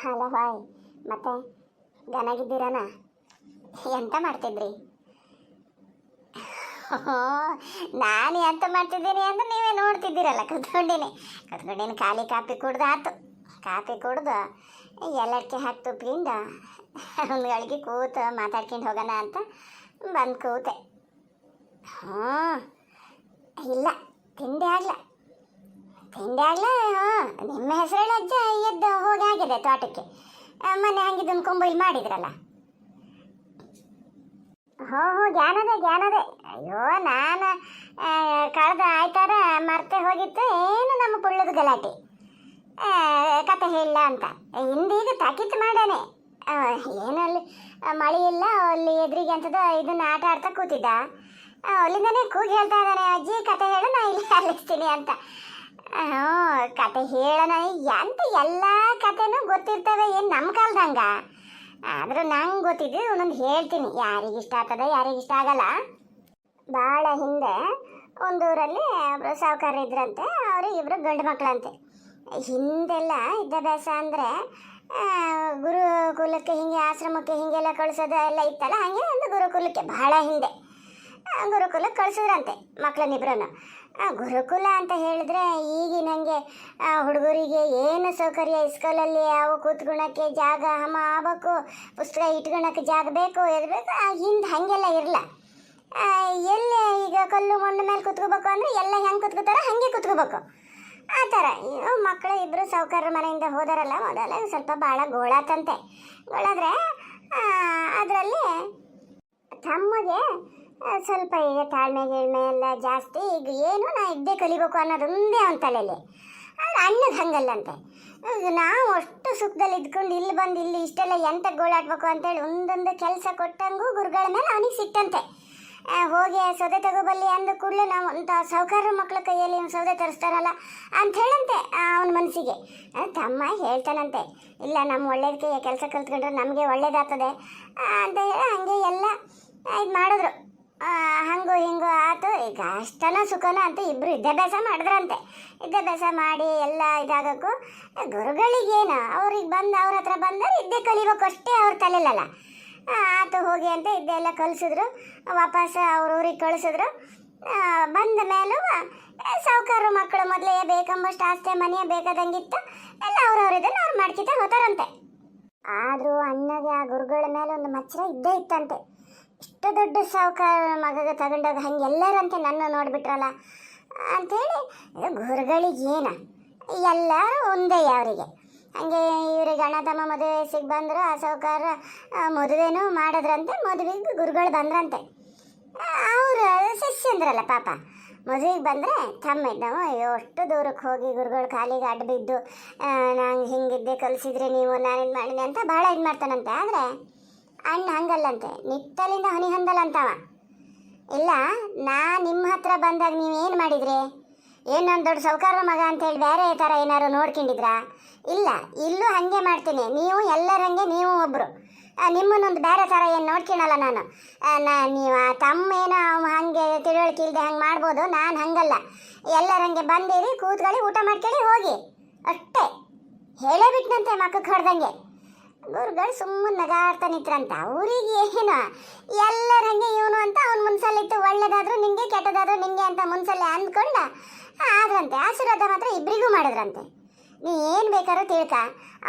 Hello hi, ಮತ್ತೆ ಗನಾಗಿದ್ದೀರಾನ ಎಂತ ಮಾಡ್ತಿದ್ರಿ? ನಾನು ಎಂತ ಮಾಡ್ತಿದ್ದೀನಿ ಅಂತ ನೀವೇ ನೋಡ್ತಿದ್ದೀರಲ್ಲ ಕುತ್ಕೊಂಡಿನಿ ಕುತ್ಕೊಂಡಿನಿ ಖಾಲಿ ಕಾಪಿ ಕುಡ್ದು ಆತು. ಕಾಪಿ ಕುಡ್ದು ಎಲ್ಲಕ್ಕೆ ಹಾಕಿ ತುಪ್ಪಿಂದ ಒಂದು ಗಳಿಗೆ ಕೂತು ಮಾತಾಡ್ಕೊಂಡು ಹೋಗೋಣ ಅಂತ ಬಂದು ಕೂತೆ. ಹ್ಞೂ ಇಲ್ಲ, ತಿಂಡಿ ಆಗಲ್ಲ ತಿಂಡಿ ಆಗಲ್ಲ ಹಾಂ ನಿಮ್ಮ ಹೆಸರಲ್ಲಿ ಅಜ್ಜ ಎದ್ದು ಹೋಗಿ ಆಗಿದೆ ತೋಟಕ್ಕೆ. ಮನೆ ಹಂಗಿದ್ದೊಂದು ಕೊಂಬೈಲ್ ಮಾಡಿದ್ರಲ್ಲ. ಹೋ ಹೋ, ಜ್ಞಾನದೆ ಜ್ಞಾನದೆ. ಅಯ್ಯೋ, ನಾನು ಕಳೆದ ಆಯ್ತಾರ ಮರ್ತೆ ಹೋಗಿತ್ತು, ಏನು ನಮ್ಮ ಪುಳ್ಳದ ಗಲಾಟೆ. ಕತೆ ಹೇಳಿಲ್ಲ ಅಂತ. ಹಿಂದೀಗ ತಾಕೀತು ಮಾಡಾನೆ. ಏನು ಅಲ್ಲಿ ಇಲ್ಲ, ಅಲ್ಲಿ ಎದುರಿಗೆ ಅಂತದ ಇದನ್ನ ಆಟ ಆಡ್ತಾ ಕೂತಿದ್ದ. ಅಲ್ಲಿಂದನೇ ಕೂಗಿ ಹೇಳ್ತಾ ಇದ್ದಾನೆ, ಅಜ್ಜಿ, ಕತೆ ಹೇಳು, ನಾ ಇಲ್ಲಿ ಅಲ್ಲಿಸ್ತೀನಿ ಅಂತ. ಕತೆ ಹೇಳೋಣ. ಎಂತ ಎಲ್ಲ ಕತೆನೂ ಗೊತ್ತಿರ್ತವೆ ಏನು ನಮ್ಮ ಕಾಲ್ದಂಗ? ಆದರೂ ನಂಗೆ ಗೊತ್ತಿದ್ದು ಒಂದೊಂದು ಹೇಳ್ತೀನಿ. ಯಾರಿಗೆ ಇಷ್ಟ ಆಗ್ತದೆ, ಯಾರಿಗೆ ಇಷ್ಟ ಆಗಲ್ಲ. ಭಾಳ ಹಿಂದೆ ಒಂದು ಊರಲ್ಲಿ ಒಬ್ರು ಸಾಹುಕಾರ ಇದ್ರಂತೆ, ಅವರು ಇಬ್ಬರು ಗಂಡು ಮಕ್ಕಳಂತೆ ಹಿಂದೆಲ್ಲ ವಿದ್ಯಾಭ್ಯಾಸ ಅಂದರೆ ಗುರುಕುಲಕ್ಕೆ ಹಿಂಗೆ, ಆಶ್ರಮಕ್ಕೆ ಹಿಂಗೆಲ್ಲ ಕಳಿಸೋದು ಎಲ್ಲ ಇತ್ತಲ್ಲ, ಹಾಗೆ ಒಂದು ಗುರುಕುಲಕ್ಕೆ ಭಾಳ ಹಿಂದೆ. ಗುರುಕುಲಕ್ಕೆ ಕಳಿಸಿದ್ರಂತೆ ಮಕ್ಕಳನ್ನಿಬ್ರನ್ನು ಗುರುಕುಲ ಅಂತ ಹೇಳಿದ್ರೆ ಈಗಿನ ಹಂಗೆ ಹುಡುಗರಿಗೆ ಏನು ಸೌಕರ್ಯ ಸ್ಕೂಲಲ್ಲಿ ಅವು ಕೂತ್ಕೊಳಕ್ಕೆ ಜಾಗ ಹಮ ಆಗ್ಬೇಕು, ಪುಸ್ತಕ ಇಟ್ಕೊಳಕ್ಕೆ ಜಾಗ ಬೇಕು, ಇರಬೇಕು ಬೇಕು ಹಿಂದೆ ಹಾಗೆಲ್ಲ ಇರಲ್ಲ ಎಲ್ಲಿ ಈಗ ಕಲ್ಲು ಮಣ್ಣು ಮೇಲೆ ಕೂತ್ಕೋಬೇಕು ಅಂದರೆ ಎಲ್ಲ ಹೆಂಗೆ ಕೂತ್ಕೋತಾರೋ ಹಾಗೆ ಕೂತ್ಕೋಬೇಕು. ಆ ಥರ ಮಕ್ಕಳು ಇಬ್ಬರು ಸೌಕರ್ಯ ಮನೆಯಿಂದ ಹೋದಾರಲ್ಲ ಮೊದಲ ಸ್ವಲ್ಪ ಭಾಳ ಗೋಳಾತಂತೆ. ಗೋಳಾದ್ರೆ ಅದರಲ್ಲಿ ತಮ್ಮಗೆ ಸ್ವಲ್ಪ ಈಗ ತಾಳ್ಮೆ ಗೀಳ್ಮೆ ಎಲ್ಲ ಜಾಸ್ತಿ, ಈಗ ಏನು ನಾ ಇದ್ದೇ ಕಲಿಬೇಕು ಅನ್ನೋದೊಂದೇ ಅವನ ತಲೆಯಲ್ಲಿ ಆದ್ರೆ ಅಣ್ಣಗೆ ಹಂಗಲ್ಲಂತೆ. ನಾವು ಅಷ್ಟು ಸುಖದಲ್ಲಿ ಇದ್ಕೊಂಡು ಇಲ್ಲಿ ಬಂದು ಇಲ್ಲಿ ಇಷ್ಟೆಲ್ಲ ಎಂತ ಗೋಳಾಡ್ಬೇಕು ಅಂತೇಳಿ ಒಂದೊಂದು ಕೆಲಸ ಕೊಟ್ಟಂಗೂ ಗುರುಗಳ ಮೇಲೆ ಅವನಿಗೆ ಸಿಟ್ಟಂತೆ. ಹೋಗಿ ಸೌದೆ ತಗೋಬಲ್ಲಿ ಅಂದ ಕೂಡಲೇ ನಾವು ಅಂತ ಸಾವುಕಾರ ಮಕ್ಕಳ ಕೈಯಲ್ಲಿ ಸೌದೆ ತರಿಸ್ತಾರಲ್ಲ ಅಂತ ಹೇಳಂತೆ ಅವನ ಮನಸ್ಸಿಗೆ. ತಮ್ಮ ಹೇಳ್ತಾನಂತೆ, ಇಲ್ಲ ನಮ್ಮ ಒಳ್ಳೇದಕ್ಕೆ ಕೆಲಸ ಕಲ್ತ್ಕೊಂಡ್ರೆ ನಮಗೆ ಒಳ್ಳೇದಾಗ್ತದೆ ಅಂತ ಹೇಳಿ ಹಂಗೆ ಎಲ್ಲ ಇದು ಮಾಡಿದ್ರು. ಹಂಗು ಹಿಂಗು ಆತು. ಈಗ ಅಷ್ಟನ ಸುಖನ ಅಂತ ಇಬ್ಬರು ವಿದ್ಯಾಭ್ಯಾಸ ಮಾಡಿದ್ರಂತೆ. ವಿದ್ಯಾಭ್ಯಾಸ ಮಾಡಿ ಎಲ್ಲ ಇದಾಗಕ್ಕೂ ಗುರುಗಳಿಗೇನು? ಅವ್ರಿಗೆ ಬಂದು ಅವ್ರ ಹತ್ರ ಬಂದರೆ ಇದ್ದೇ ಕಲಿಬೇಕು ಅಷ್ಟೇ ಅವ್ರ ತಲೆಲಲ್ಲ. ಆತು ಹೋಗಿ ಅಂತ ಇದ್ದೆಲ್ಲ ಕಲಿಸಿದ್ರು. ವಾಪಸ್ ಅವ್ರ ಊರಿಗೆ ಕಳಿಸಿದ್ರು. ಬಂದ ಮೇಲೂ ಮಕ್ಕಳು ಮೊದಲೇ ಬೇಕಂಬಷ್ಟು ಆಸ್ತಿ ಮನೆಯ ಬೇಕಾದಂಗಿತ್ತು. ಎಲ್ಲ ಅವ್ರವ್ರಿದ್ದನ್ನು ಅವ್ರು ಮಾಡ್ಕಿತ ಹೋತಾರಂತೆ. ಆದರೂ ಅಣ್ಣಗೆ ಆ ಗುರುಗಳ ಮೇಲೆ ಒಂದು ಮಚ್ಚರ ಇದ್ದೇ ಇತ್ತಂತೆ. ಇಷ್ಟು ದೊಡ್ಡ ಸಾವುಕಾರ ಮಗಗೆ ತಗೊಂಡಾಗ ಹಂಗೆ ಎಲ್ಲರಂತೆ ನನ್ನ ನೋಡಿಬಿಟ್ರಲ್ಲ ಅಂಥೇಳಿ ಗುರುಗಳಿಗೇನ? ಎಲ್ಲ ಎಲ್ಲರೂ ಒಂದೇ ಅವರಿಗೆ ಹಂಗೆ ಇವ್ರಿಗೆ ಅಣ್ಣ ತಮ್ಮ ಮದುವೆ ಸಿಗಿ ಬಂದರು, ಆ ಸಾವುಕಾರ ಮದುವೆನೂ ಮಾಡಿದ್ರಂತೆ, ಮದುವೆಗೆ ಗುರುಗಳು ಬಂದ್ರಂತೆ. ಅವರು ಶಿಷ್ಯಂದ್ರಲ್ಲ ಪಾಪ. ಮದುವೆಗೆ ಬಂದರೆ ತಮ್ಮ ಎಷ್ಟು ಅಯ್ಯೋ, ಅಷ್ಟು ದೂರಕ್ಕೆ ಹೋಗಿ ಗುರುಗಳು ಕಾಲಿಗೆ ಅಡ್ಡ ಬಿದ್ದು ನಂಗೆ ಹಿಂಗಿದ್ದೆ ಕಲಿಸಿದ್ರೆ ನೀವು, ನಾನು ಇದು ಮಾಡಿದೆ ಅಂತ ಭಾಳ ಇದು ಮಾಡ್ತಾನಂತೆ ಆದರೆ ಅಣ್ಣ ಹಂಗಲ್ಲಂತೆ. ನಿತ್ತಲಿಂದ ಹನಿ ಹಂದಲ್ಲಂತವ ಇಲ್ಲ, ನಾ ನಿಮ್ಮ ಹತ್ರ ಬಂದಾಗ ನೀವೇನು ಮಾಡಿದ್ರಿ? ಏನು ನನ್ನ ದೊಡ್ಡ ಸೌಕಾರ ಮಗ ಅಂತೇಳಿ ಬೇರೆ ಥರ ಏನಾರು ನೋಡ್ಕೊಂಡಿದ್ರಾ? ಇಲ್ಲ, ಇಲ್ಲೂ ಹಾಗೆ ಮಾಡ್ತೀನಿ. ನೀವು ಎಲ್ಲರಂಗೆ ನೀವು ಒಬ್ಬರು ನಿಮ್ಮನ್ನೊಂದು ಬೇರೆ ಥರ ಏನು ನೋಡ್ಕೊಳಲ್ಲ ನಾನು. ನಾ, ನೀವು ಆ ತಮ್ಮ ಏನೋ ಹಂಗೆ ತಿಳುವಳಿಕೆ ಇಲ್ಲದೆ ಹಂಗೆ ಮಾಡ್ಬೋದು, ನಾನು ಹಂಗಲ್ಲ. ಎಲ್ಲರಂಗೆ ಬಂದಿರಿ, ಕೂತ್ಕೊಳ್ಳಿ, ಊಟ ಮಾಡ್ಕೊಳ್ಳಿ, ಹೋಗಿ. ಅಷ್ಟೇ. ಹೇಳೇ ಬಿಟ್ನಂತೆ ಮಕ್ಕಕ್ಕೆ ಹೊಡೆದಂಗೆ ಗುರುಗಳು ಸುಮ್ಮನೆ ನಗಾಡ್ತಾ ನಿಂತ್ರಂತ. ಅವ್ರಿಗೆ ಏನು? ಎಲ್ಲರಂಗೆ ಇವನು ಅಂತ ಅವ್ನ ಮುನ್ಸಲ್ಲಿತ್ತು. ಒಳ್ಳೇದಾದ್ರೂ ನಿಂಗೆ, ಕೆಟ್ಟದಾದ್ರು ನಿಂಗೆ ಅಂತ ಮುನ್ಸಲ್ಲಿ ಅಂದ್ಕೊಂಡ ಆದ್ರಂತೆ. ಆಶೀರ್ವಾದ ಮಾತ್ರ ಇಬ್ಬರಿಗೂ ಮಾಡಿದ್ರಂತೆ. ನೀ ಏನು ಬೇಕಾದ್ರೂ ತಿಳ್ಕ.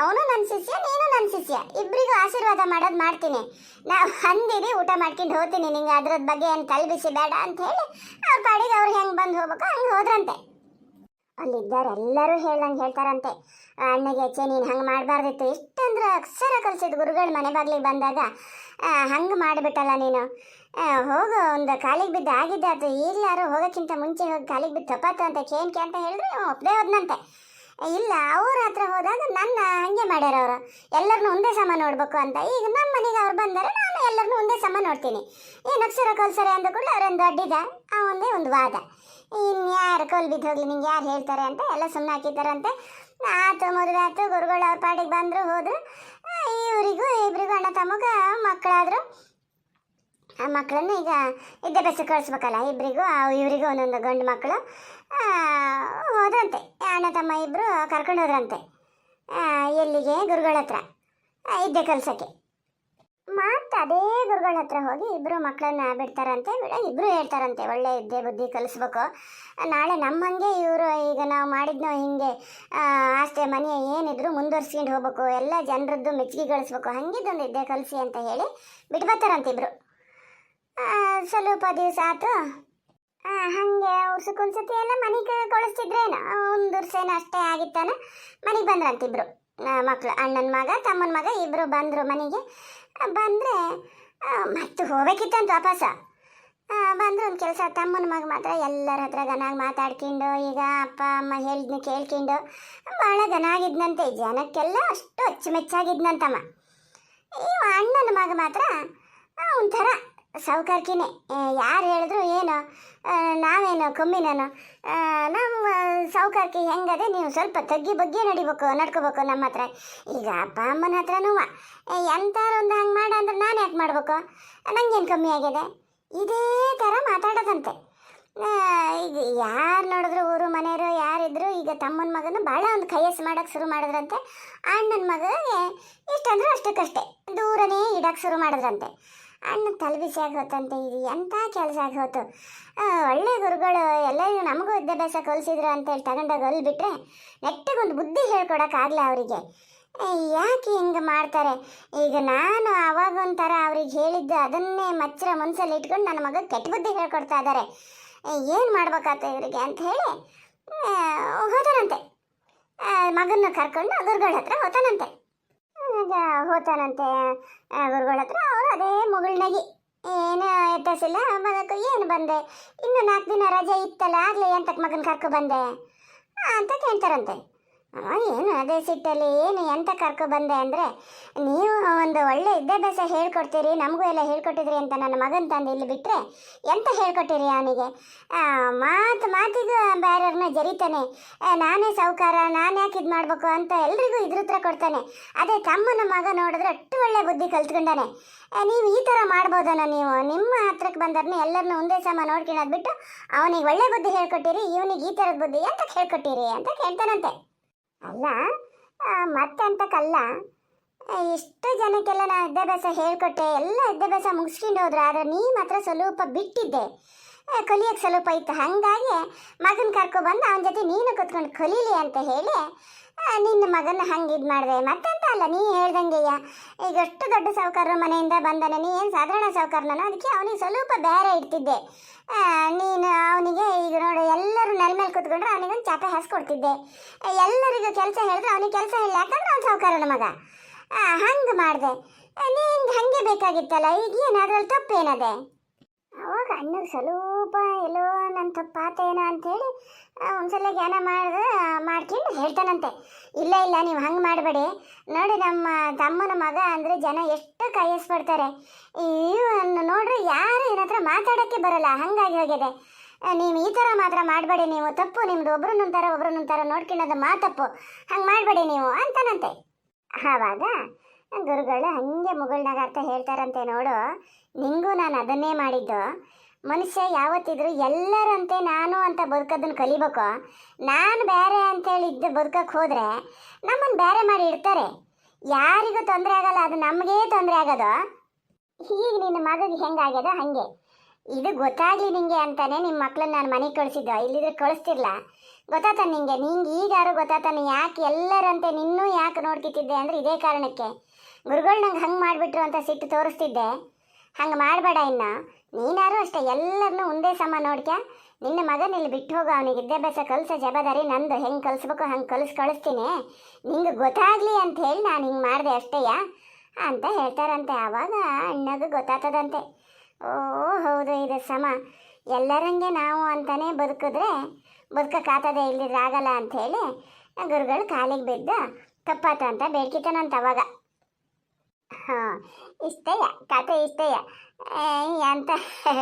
ಅವನು ನನ್ನ ಶಿಷ್ಯ, ನೀನು ನನ್ನ ಶಿಷ್ಯ. ಇಬ್ಬರಿಗೂ ಆಶೀರ್ವಾದ ಮಾಡೋದು ಮಾಡ್ತೀನಿ. ನಾವು ಅಂದಿರಿ ಊಟ ಮಾಡ್ಕೊಂಡು ಹೋಗ್ತೀನಿ. ನಿಂಗೆ ಅದ್ರದ್ದು ಬಗ್ಗೆ ಏನು ತಲೆಬಿಸಿ ಬೇಡ ಅಂತ ಹೇಳಿ ಅವ್ರ ಪಾಡಿಗೆ ಅವ್ರು ಹೆಂಗೆ ಬಂದು ಹೋಗ್ಬೇಕು ಹಂಗೆ ಹೋದ್ರಂತೆ. ಅಲ್ಲಿದ್ದವ್ರು ಎಲ್ಲರೂ ಹೇಳ್ದಂಗೆ ಹೇಳ್ತಾರಂತೆ. ಅಣ್ಣಗೆ ಹೆಚ್ಚೆ ನೀನು ಹಂಗೆ ಮಾಡಬಾರ್ದಿತ್ತು. ಇಷ್ಟಂದ್ರೆ ಅಕ್ಷರ ಕಲಿಸಿದ ಗುರುಗಳು ಮನೆ ಬಾಗಿಲಿಗೆ ಬಂದಾಗ ಹಂಗೆ ಮಾಡಿಬಿಟ್ಟಲ್ಲ ನೀನು. ಹೋಗು, ಒಂದು ಕಾಲಿಗೆ ಬಿದ್ದು ಆಗಿದ್ದೆ ಅದು ಈಗಲಾರು ಹೋಗೋಕ್ಕಿಂತ ಮುಂಚೆ ಹೋಗಿ ಕಾಲಿಗೆ ಬಿದ್ದು ತಪ್ಪಾತು ಅಂತ ಕೇನ್ಕೆ ಅಂತ ಹೇಳಿದ್ರೆ ಒಪ್ಪದೇ ಹೋದ್ನಂತೆ ಇಲ್ಲ ಅವ್ರ ಹತ್ರ ಹೋದಾಗ ನನ್ನ ಹಂಗೆ ಮಾಡ್ಯಾರ ಅವರು. ಎಲ್ಲರನ್ನೂ ಒಂದೇ ಸಮ ನೋಡ್ಬೇಕು ಅಂತ. ಈಗ ನಮ್ಮ ಮನೆಗೆ ಅವ್ರು ಬಂದರೆ ನಾನು ಎಲ್ಲರನ್ನೂ ಒಂದೇ ಸಮ ನೋಡ್ತೀನಿ. ಈ ನಕ್ಷರ ಕಲ್ಸರೆ ಅಂದ ಕೂಡ ಅವರೊಂದು ಅಡ್ಡಿದ ಒಂದೇ ಒಂದು ವಾದ. ಇನ್ಯಾರು ಕೋಲ್ ಬಿದ್ದು ಹೋಗ್ಲಿ ನಿಂಗೆ ಯಾರು ಹೇಳ್ತಾರೆ ಅಂತ ಎಲ್ಲ ಸುಮ್ಮನೆ ಹಾಕಿದ್ದಾರಂತೆ ಆತು ಮದುವೆ ಆತು ಗುರುಗಳು ಅವ್ರ ಪಾಡಿಗೆ ಬಂದರು ಹೋದರು. ಆ, ಇವರಿಗೂ ಇಬ್ಬರಿಗೂ ಅಣ್ಣ ತಮ್ಮಗ ಮಕ್ಕಳಾದ್ರು. ಆ ಮಕ್ಕಳನ್ನ ಈಗ ವಿದ್ಯಾಭ್ಯಾಸ ಕಳಿಸ್ಬೇಕಲ್ಲ ಇಬ್ಬರಿಗೂ ಇವರಿಗೂ ಒಂದೊಂದು ಗಂಡು ಮಕ್ಕಳು ಹೋದ್ರಂತೆ. ಅಣ್ಣ, ತಮ್ಮ ಇಬ್ಬರು ಕರ್ಕೊಂಡು ಹೋದ್ರಂತೆ. ಎಲ್ಲಿಗೆ? ಗುರುಗಳ ಹತ್ರ. ಇದ್ದೆ ಕಲ್ಸೋಕ್ಕೆ. ಮತ್ತು ಅದೇ ಗುರುಗಳ ಹತ್ರ ಹೋಗಿ ಇಬ್ಬರು ಮಕ್ಕಳನ್ನ ಬಿಡ್ತಾರಂತೆ, ಬಿಡ ಇಬ್ಬರು ಹೇಳ್ತಾರಂತೆ, ಒಳ್ಳೆ ವಿದ್ಯೆ, ಬುದ್ಧಿ ಕಲಿಸ್ಬೇಕು. ನಾಳೆ ನಮ್ಮಂಗೆ ಇವರು ಈಗ ನಾವು ಮಾಡಿದ್ನೋ ಹಿಂಗೆ ಆಸ್ತಿ, ಮನೆ ಏನಿದ್ರು ಮುಂದುವರ್ಸ್ಕೊಂಡು ಹೋಗ್ಬೇಕು, ಎಲ್ಲ ಜನರದ್ದು ಮೆಚ್ಚುಗೆ ಗಳಿಸ್ಬೇಕು, ಹಂಗಿದ್ದೊಂದು ವಿದ್ಯೆ ಕಲಿಸಿ ಅಂತ ಹೇಳಿ ಬಿಟ್ಬತ್ತಾರಂತೆ ಇಬ್ಬರು ಸ್ವಲ್ಪ ದಿವಸ ಆಯ್ತು ಹಂಗೆ ವರ್ಷಕ್ಕೊಂದ್ಸತಿ ಎಲ್ಲ ಮನೆಗೆ ಕಳಿಸ್ತಿದ್ರೇನು? ಒಂದು ವರ್ಷನ ಅಷ್ಟೇ ಆಗಿತ್ತಾನ. ಮನೆಗೆ ಬಂದ್ರಂತಿಬ್ರು. ಮಕ್ಕಳು ಅಣ್ಣನ ಮಗ, ತಮ್ಮನ ಮಗ ಇಬ್ಬರು ಬಂದರು ಮನೆಗೆ. ಬಂದರೆ ಮತ್ತೆ ಹೋಗ್ಬೇಕಿತ್ತಂತ ವಾಪಸ. ಬಂದರು ಒಂದು ಕೆಲಸ, ತಮ್ಮನ ಮಗ ಮಾತ್ರ ಎಲ್ಲರ ಹತ್ರ ಗನಾಗಿ ಮಾತಾಡ್ಕೊಂಡು, ಈಗ ಅಪ್ಪ, ಅಮ್ಮ ಹೇಳಿದ್ನ ಕೇಳ್ಕೊಂಡು, ಭಾಳ ಗನಾಗಿದ್ನಂತೆ ಜನಕ್ಕೆಲ್ಲ ಅಷ್ಟು ಅಚ್ಚುಮೆಚ್ಚಾಗಿದ್ನಂತಮ್ಮ. ಈ ಅಣ್ಣನ ಮಗ ಮಾತ್ರ ಒಂಥರ ಸಾವುಕಾರ್ಕಿನೇ ಯಾರು ಹೇಳಿದ್ರು ಏನು? ನಾವೇನು ಕಮ್ಮಿನೇನು ನಮ್ಮ ಸಾವುಕಾರ್ಕಿ ಹೆಂಗದೆ ನೀವು ಸ್ವಲ್ಪ ತಗ್ಗಿ ಬಗ್ಗೆ ನಡಿಬೇಕು, ನಡ್ಕೋಬೇಕು ನಮ್ಮ ಹತ್ರ. ಈಗ ಅಪ್ಪ ಅಮ್ಮನ ಹತ್ರನೂ ಎಂಥವ್ರೊಂದು ಹಂಗೆ ಮಾಡ ಅಂದ್ರೆ ನಾನು ಯಾಕೆ ಮಾಡ್ಬೇಕು? ನನಗೇನು ಕಮ್ಮಿ ಆಗಿದೆ? ಇದೇ ಥರ ಮಾತಾಡೋದಂತೆ. ಈಗ ಯಾರು ನೋಡಿದ್ರು ಊರು ಮನೆಯವರು ಯಾರಿದ್ರು, ಈಗ ತಮ್ಮನ ಮಗನ ಭಾಳ ಒಂದು ಕೈಯಸ್ ಮಾಡೋಕ್ಕೆ ಶುರು ಮಾಡಿದ್ರಂತೆ. ಅಣ್ಣನ ಮಗನಿಗೆ ಇಷ್ಟಂದ್ರೂ ಅಷ್ಟಕ್ಕಷ್ಟೇ. ದೂರನೇ ಇಡಕ್ಕೆ ಶುರು ಮಾಡಿದ್ರಂತೆ. ಅಣ್ಣ ತಲೆಬಿಸಿ ಹೊತ್ತಂತೆ ಹೋತಂತೆ ಇದು ಎಂಥ ಕೆಲಸ ಆಗೋತು? ಒಳ್ಳೆ ಗುರುಗಳು, ಎಲ್ಲರಿಗೂ ನಮಗೂ ವಿದ್ಯಾಭ್ಯಾಸ ಕಲಿಸಿದ್ರು ಅಂತೇಳಿ ತಗೊಂಡಾಗ ಅಲ್ಲಿ ಬಿಟ್ಟರೆ ನೆಟ್ಟಗೊಂದು ಬುದ್ಧಿ ಹೇಳ್ಕೊಡೋಕ್ಕಾಗಲ್ಲ ಅವರಿಗೆ. ಯಾಕೆ ಹಿಂಗೆ ಮಾಡ್ತಾರೆ? ಈಗ ನಾನು ಅವಾಗ ಒಂಥರ ಅವ್ರಿಗೆ ಹೇಳಿದ್ದು ಅದನ್ನೇ ಮಚ್ಚರ ಮನಸ್ಸಲ್ಲಿ ಇಟ್ಕೊಂಡು ನನ್ನ ಮಗ ಕೆಟ್ಟ ಬುದ್ಧಿ ಹೇಳ್ಕೊಡ್ತಾ ಇದ್ದಾರೆ. ಏನು ಮಾಡ್ಬೇಕಾತ ಇವರಿಗೆ ಅಂತ ಹೇಳಿ ಹೋತಾನಂತೆ. ಮಗನ್ನ ಕರ್ಕೊಂಡು ಗುರುಗಳ ಹತ್ರ ಹೋತಾನಂತೆ. ಹೋತಾನಂತೆ ಗುರುಗಳ ಹತ್ರ. ಅದೇ ಮುಗುಳ್ನಗಿ. ಏನು ಎತ್ತಸಿಲ್ಲ ಮಗಕ್ಕೆ ಏನು ಬಂದೆ? ಇನ್ನು ನಾಲ್ಕು ದಿನ ರಜೆ ಇತ್ತಲ್ಲ ಆಗಲೇ ಎಂತಕ್ಕೆ ಮಗನ ಕರ್ಕೊ ಬಂದೆ? ಅಂತ ಕೇಳ್ತಾರಂತೆ. ಏನು ಅದೇ ಸಿಟ್ಟಲ್ಲಿ ಏನು ಎಂತ ಕರ್ಕೊ ಬಂದೆ ಅಂದರೆ, ನೀವು ಒಂದು ಒಳ್ಳೆ ವಿದ್ಯಾಭ್ಯಾಸ ಹೇಳ್ಕೊಡ್ತೀರಿ, ನಮಗೂ ಎಲ್ಲ ಹೇಳ್ಕೊಟ್ಟಿದ್ರಿ ಅಂತ ನನ್ನ ಮಗನ ತಂದು ಇಲ್ಲಿ ಬಿಟ್ಟರೆ ಎಂತ ಹೇಳ್ಕೊಟ್ಟಿರಿ ಅವನಿಗೆ? ಮಾತು ಮಾತಿಗೂ ಬೇರೆಯವ್ರನ್ನ ಜರಿತಾನೆ. ನಾನೇ ಸಾವುಕಾರ ನಾನು ಯಾಕೆ ಇದು ಮಾಡಬೇಕು ಅಂತ ಎಲ್ರಿಗೂ ಇದ್ರ ಹತ್ರ ಕೊಡ್ತಾನೆ. ಅದೇ ತಮ್ಮನ ಮಗ ನೋಡಿದ್ರೆ ಅಷ್ಟು ಒಳ್ಳೆ ಬುದ್ಧಿ ಕಲ್ತ್ಕೊಂಡಾನೆ. ನೀವು ಈ ಥರ ಮಾಡ್ಬೋದನ ನೀವು? ನಿಮ್ಮ ಹತ್ರಕ್ಕೆ ಬಂದವ್ರನ್ನ ಎಲ್ಲರನ್ನೂ ಒಂದೇ ಸಮ ನೋಡ್ಕೊಳ್ಳೋದು ಬಿಟ್ಟು ಅವನಿಗೆ ಒಳ್ಳೆ ಬುದ್ಧಿ ಹೇಳ್ಕೊಟ್ಟಿರಿ, ಇವನಿಗೆ ಈ ಥರದ ಬುದ್ಧಿ ಅಂತ ಹೇಳ್ಕೊಟ್ಟಿರಿ ಅಂತ ಕೇಳ್ತಾನಂತೆ. ಅಲ್ಲ ಮತ್ತೆ ಮತ್ತೆಂತಕ್ಕಲ್ಲ, ಎಷ್ಟು ಜನಕ್ಕೆಲ್ಲ ನಾನು ವಿದ್ಯಾಭ್ಯಾಸ ಹೇಳ್ಕೊಟ್ಟೆ, ಎಲ್ಲ ವಿದ್ಯಾಭ್ಯಾಸ ಮುಗಿಸ್ಕೊಂಡು ಹೋದ್ರೆ, ಆದರೆ ನೀ ಮಾತ್ರ ಸ್ವಲ್ಪ ಬಿಟ್ಟಿದ್ದೆ. ಕಲಿಯೋಕ್ಕೆ ಸ್ವಲ್ಪ ಇತ್ತು. ಹಾಗಾಗಿ ಮಗನ ಕರ್ಕೊಬಂದು ಅವನ ಜೊತೆ ನೀನು ಕುತ್ಕೊಂಡು ಕಲೀಲಿ ಅಂತ ಹೇಳಿ ನಿನ್ನ ಮಗನ ಹಂಗೆ ಇದು ಮಾಡಿದೆ. ಮತ್ತೆಂತ ಅಲ್ಲ, ನೀ ಹೇಳ್ದಂಗೆಯ. ಈಗ ಅಷ್ಟು ದೊಡ್ಡ ಸಾವುಕಾರ ಮನೆಯಿಂದ ಬಂದಾನೆ. ನೀ ಏನು ಸಾಧಾರಣ ಸಾವುಕಾರನ ಅದಕ್ಕೆ ಅವನಿಗೆ ಸ್ವಲ್ಪ ಬೇರೆ ಇಡ್ತಿದ್ದೆ. ನೀನು ಅವನಿಗೆ ಈಗ ನೋಡು, ಎಲ್ಲರೂ ನೆಲ ಮೇಲೆ ಕೂತ್ಕೊಂಡ್ರೆ ಅವನಿಗೊಂದು ಚಾಪೆ ಹಾಸ್ಕೊಡ್ತಿದ್ದೆ. ಎಲ್ಲರಿಗೂ ಕೆಲಸ ಹೇಳಿದ್ರೆ ಅವನಿಗೆ ಕೆಲಸ ಇಲ್ಲ ಯಾಕಂದ್ರೆ ಅವ್ನು ಸಾವುಕಾರನ ಮಗ. ಹಂಗೆ ಮಾಡಿದೆ. ನೀನು ಹಾಗೆ ಬೇಕಾಗಿತ್ತಲ್ಲ, ಈಗ ಏನು ಅದ್ರಲ್ಲಿ ತಪ್ಪೇನದೆ? ಅವಾಗ ಅಣ್ಣಗೆ ಸ್ವಲ್ಪ ಎಲ್ಲೋ ನನ್ನ ತಪ್ಪಾತೇನೋ ಅಂಥೇಳಿ ಒಂದ್ಸಲ ಜ್ಞಾನ ಮಾಡಿದ್ರೆ ಮಾಡ್ಕೊಂಡು ಹೇಳ್ತಾನಂತೆ. ಇಲ್ಲ ಇಲ್ಲ, ನೀವು ಹಂಗೆ ಮಾಡಬೇಡಿ. ನೋಡಿ ನಮ್ಮ ತಮ್ಮನ ಮಗ ಅಂದರೆ ಜನ ಎಷ್ಟು ಕಾಯಿಸ್ಬಿಡ್ತಾರೆ. ಇವನ್ನು ನೋಡ್ರಿ ಯಾರು ಇವನ ಹತ್ರ ಮಾತಾಡೋಕ್ಕೆ ಬರಲ್ಲ, ಹಂಗಾಗಿ ಹೋಗಿದೆ. ನೀವು ಈ ಥರ ಮಾತ್ರ ಮಾಡಬೇಡಿ ನೀವು. ತಪ್ಪು, ನಿಮ್ದು ಒಬ್ಬರು ನಂತರ ನೋಡ್ಕೊಳ್ಳೋದು ಮಾತಪ್ಪು. ಹಂಗೆ ಮಾಡಬೇಡಿ ನೀವು, ಅಂತಾನಂತೆ. ಆವಾಗ ಗುರುಗಳು, ಹಾಗೆ ಮುಗುಳ್ನಾಗ ಅರ್ಥ ಹೇಳ್ತಾರಂತೆ ನೋಡು. ನಿಂಗೂ ನಾನು ಅದನ್ನೇ ಮಾಡಿದ್ದು. ಮನುಷ್ಯ ಯಾವತ್ತಿದ್ರು ಎಲ್ಲರಂತೆ ನಾನು ಅಂತ ಬದುಕೋದನ್ನ ಕಲಿಬೇಕು. ನಾನು ಬೇರೆ ಅಂತೇಳಿ ಇದ್ದು ಬದುಕಕ್ಕೆ ಹೋದರೆ ನಮ್ಮನ್ನು ಬೇರೆ ಮಾಡಿ ಇಡ್ತಾರೆ. ಯಾರಿಗೂ ತೊಂದರೆ ಆಗಲ್ಲ, ಅದು ನಮಗೇ ತೊಂದರೆ ಆಗೋದು. ಈಗ ನಿನ್ನ ಮಗಗೆ ಹೆಂಗಾಗ್ಯದ? ಹಾಗೆ. ಇದು ಗೊತ್ತಾಗಲಿ ನಿಂಗೆ ಅಂತಾನೆ ನಿಮ್ಮ ಮಕ್ಳನ್ನ ನಾನು ಮನೆಗೆ ಕಳಿಸಿದ್ದು. ಇಲ್ಲಿದ್ರೆ ಕಳಿಸ್ತಿರ್ಲ. ಗೊತ್ತಾತ ನಿಂಗೆ? ನಿಂಗೆ ಈಗಾರು ಗೊತ್ತಾತಾನೆ? ಯಾಕೆ ಎಲ್ಲರಂತೆ ನಿನ್ನೂ ಯಾಕೆ ನೋಡ್ಕಿತಿದ್ದೆ ಅಂದರೆ ಇದೇ ಕಾರಣಕ್ಕೆ. ಗುರುಗಳು ನಂಗೆ ಹಂಗೆ ಮಾಡಿಬಿಟ್ರು ಅಂತ ಸಿಟ್ಟು ತೋರಿಸ್ತಿದ್ದೆ. ಹಂಗೆ ಮಾಡಬೇಡ ಇನ್ನು. ನೀನಾರು ಅಷ್ಟೇ ಎಲ್ಲರನ್ನೂ ಒಂದೇ ಸಮ ನೋಡ್ಕ್ಯ? ನಿನ್ನ ಮಗನ ಇಲ್ಲಿ ಬಿಟ್ಟು ಹೋಗು, ಅವನಿಗೆ ವಿದ್ಯಾಭ್ಯಾಸ ಕಲಿಸೋ ಜವಾಬ್ದಾರಿ ನಂದು. ಹೆಂಗೆ ಕಲಿಸ್ಬೇಕು, ಹಂಗೆ ಕಲಿಸ್ ಕಳಿಸ್ತೀನಿ. ನಿಂಗೆ ಗೊತ್ತಾಗಲಿ ಅಂತ ಹೇಳಿ ನಾನು ಹಿಂಗೆ ಮಾಡಿದೆ ಅಷ್ಟೇಯ? ಅಂತ ಹೇಳ್ತಾರಂತೆ. ಆವಾಗ ಅಣ್ಣಗೆ ಗೊತ್ತಾಗ್ತದಂತೆ. ಓ, ಹೌದು, ಇದು ಸಮ. ಎಲ್ಲರಂಗೆ ನಾವು ಅಂತಲೇ ಬದುಕಿದ್ರೆ ಬದುಕಕ್ಕಾಗ್ತದೆ ಇಲ್ಲಿದ್ರೆ ಆಗಲ್ಲ ಅಂಥೇಳಿ ಗುರುಗಳು ಕಾಲಿಗೆ ಬಿದ್ದು ತಪ್ಪಾತ ಅಂತ ಬೇಡ್ಕಿತಾನಂತ ಅವಾಗ. ಹಾಂ, ಇಷ್ಟೇಯ? ಕತೆ ಇಷ್ಟೇಯ? ಅಂತ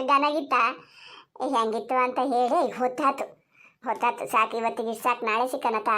ಗನಗಿತ್ತ ಹೆಂಗಿತ್ತು ಅಂತ ಹೇಳಿ ಹೊತ್ತಾತು ಹೊತ್ತಾತು ಸಾಕು, ಇವತ್ತಿಗೆ ಸಾಕು, ನಾಳೆ ಸಿಕ್ಕನತಾ